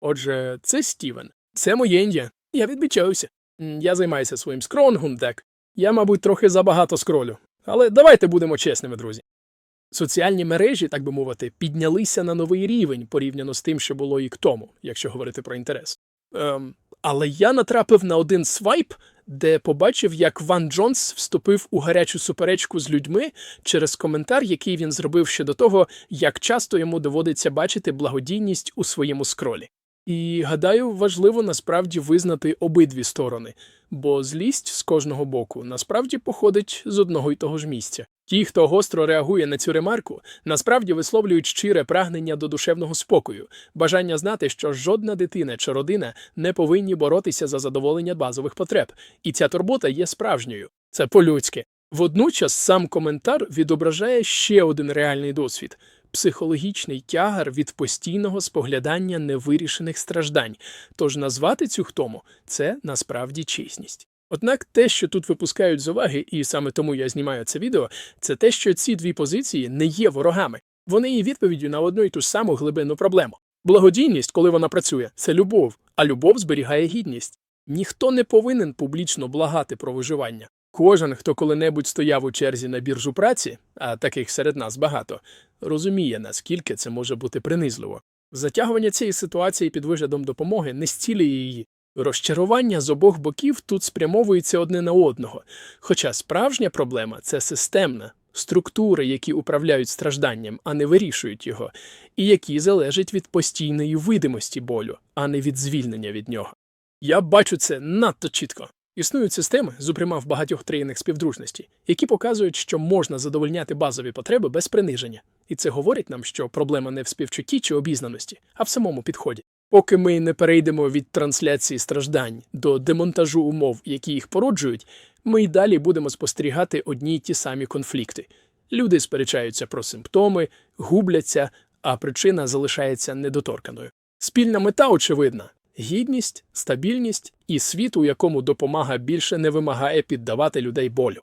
Отже, це Стівен. Це моє індія. Я відмічаюся. Я займаюся своїм скронгом, так. Я, мабуть, трохи забагато скролю. Але давайте будемо чесними, друзі. Соціальні мережі, так би мовити, піднялися на новий рівень порівняно з тим, що було рік тому, якщо говорити про інтерес. Ем, але я натрапив на один свайп, де побачив, як Ван Джонс вступив у гарячу суперечку з людьми через коментар, який він зробив ще до того, як часто йому доводиться бачити благодійність у своєму скролі. І гадаю, важливо насправді визнати обидві сторони, бо злість з кожного боку насправді походить з одного й того ж місця. Ті, хто гостро реагує на цю ремарку, насправді висловлюють щире прагнення до душевного спокою, бажання знати, що жодна дитина чи родина не повинні боротися за задоволення базових потреб, і ця турбота є справжньою. Це по-людськи. Водночас сам коментар відображає ще один реальний досвід психологічний тягар від постійного споглядання невирішених страждань. Тож назвати цю хтому це насправді чесність. Однак те, що тут випускають з уваги, і саме тому я знімаю це відео, це те, що ці дві позиції не є ворогами. Вони є відповіддю на одну і ту ж саму глибинну проблему. Благодійність, коли вона працює, це любов, а любов зберігає гідність. Ніхто не повинен публічно благати про виживання. Кожен, хто коли-небудь стояв у черзі на біржу праці, а таких серед нас багато, розуміє, наскільки це може бути принизливо. Затягування цієї ситуації під виглядом допомоги не зцілює її. Розчарування з обох боків тут спрямовується одне на одного. Хоча справжня проблема це системна, структури, які управляють стражданням, а не вирішують його, і які залежать від постійної видимості болю, а не від звільнення від нього. Я бачу це надто чітко. Існують системи, зокрема в багатьох країнах співдружності, які показують, що можна задовольняти базові потреби без приниження. І це говорить нам, що проблема не в співчутті чи обізнаності, а в самому підході. Поки ми не перейдемо від трансляції страждань до демонтажу умов, які їх породжують, ми й далі будемо спостерігати одні й ті самі конфлікти. Люди сперечаються про симптоми, губляться, а причина залишається недоторканою. Спільна мета очевидна гідність, стабільність і світ, у якому допомога більше не вимагає піддавати людей болю.